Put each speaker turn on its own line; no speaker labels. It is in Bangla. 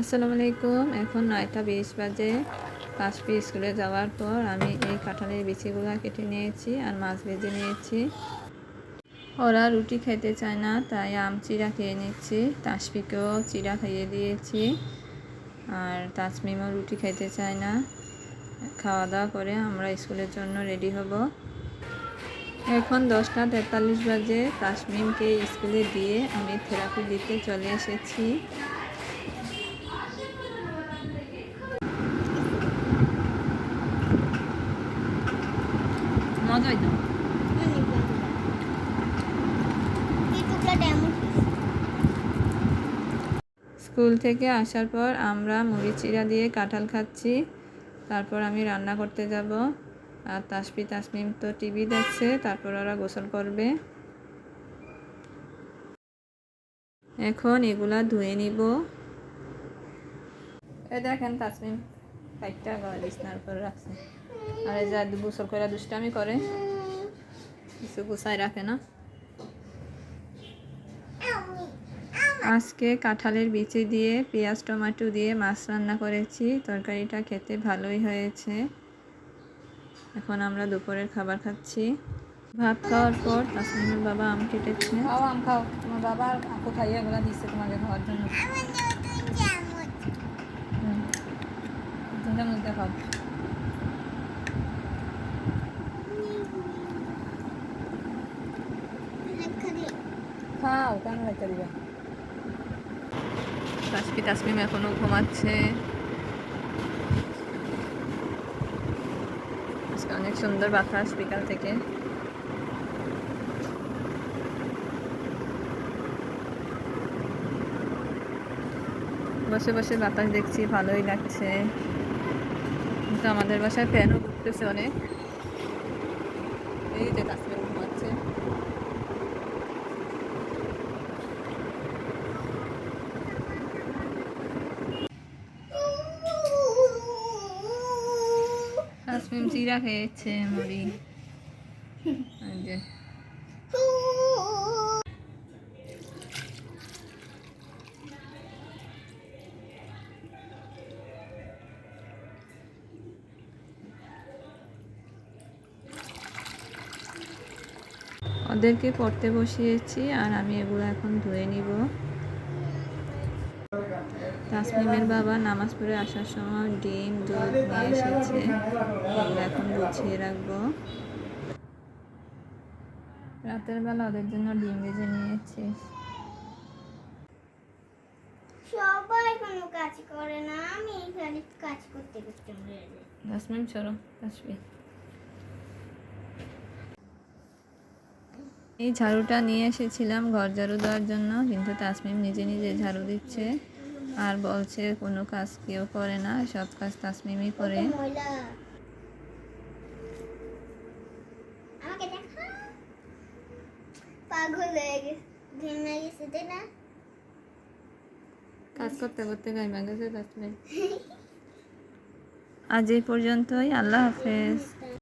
আসসালামু আলাইকুম। এখন নয়টা বিশ বাজে। কাশপি স্কুলে যাওয়ার পর আমি এই কাঁঠালের বিচিগুলো কেটে নিয়েছি আর মাছ ভেজে নিয়েছি। ওরা রুটি খেতে চায় না, তাই আম চিরা খেয়ে নিচ্ছি। তাসপিকেও চিরা খাইয়ে দিয়েছি। আর তাসমিমও রুটি খেতে চায় না। খাওয়া দাওয়া করে আমরা স্কুলের জন্য রেডি হব। এখন দশটা তেতাল্লিশ বাজে। তাসমিমকে স্কুলে দিয়ে আমি থেরাপি দিতে চলে এসেছি। হইতো স্কুল থেকে আসার পর আমরা মুড়ি চিরা দিয়ে কাঁঠাল খাচ্ছি। তারপর আমি রান্না করতে যাব। আর তাসপি তাসমিম তো টিভি দেখছে, তারপর ওরা গোসল করবে। এখন এগুলা ধুয়ে নিব। এ দেখেন তাসমিম কাইটটা বিছনার রাখছে। আর যা গোসল করে দুষ্টামি করে, কিছু গুছাই রাখে না। আজকে কাঁঠালের বিচি দিয়ে, পেঁয়াজ, টমেটো দিয়ে মাছ রান্না করেছি। তরকারিটা খেতে ভালোই হয়েছে। এখন আমরা দুপুরের খাবার খাচ্ছি। ভাত খাওয়ার পর তাসমিমের বাবা আম কেটেছে। খাও, আম খাও। তোমার বাবা খাইয়ে এগুলো দিচ্ছে তোমাকে খাওয়ার জন্য। তিনটা মধ্যে খাও কেন রেখে দিবে। তাসমি তাসমিম এখনও ঘুমাচ্ছে। অনেক সুন্দর বাতাস বিকাল থেকে। বসে বসে বাতাস দেখছি, ভালোই লাগছে। কিন্তু আমাদের বাসায় ফ্যানও ঘুরতেছে অনেক। এই যে কাশ্মীর ঘুমাচ্ছে কাশ্মীর চিরা খেয়েছে মুড়ি ওদেরকে পড়তে বসিয়েছি আর আমি এগুলো এখন ধুয়ে নিব। তাসমিমের বাবা নামাজ পড়ে আসার সময় ডিম দুধ নিয়ে এসেছে। এগুলো এখন গুছিয়ে রাখব। রাতের বেলা ওদের জন্য ডিম ভেজে নিয়েছি।
সবাই কোনো কাজ করে না আমি খালি কাজ করতে করতে মরে যাই।
তাসমিম চলো আসবি এই ঝাড়ুটা নিয়ে এসেছিলাম ঘর ঝাড়ু দেওয়ার জন্য কিন্তু তাসমিম নিজে নিজে ঝাড়ু দিচ্ছে। আর বলছে কোনো কাজ কেউ করে না সব কাজ তাসমিমই করে। কাজ করতে করতে গাইমা গেছে তাসমিম। আজ এই পর্যন্তই আল্লাহ হাফেজ।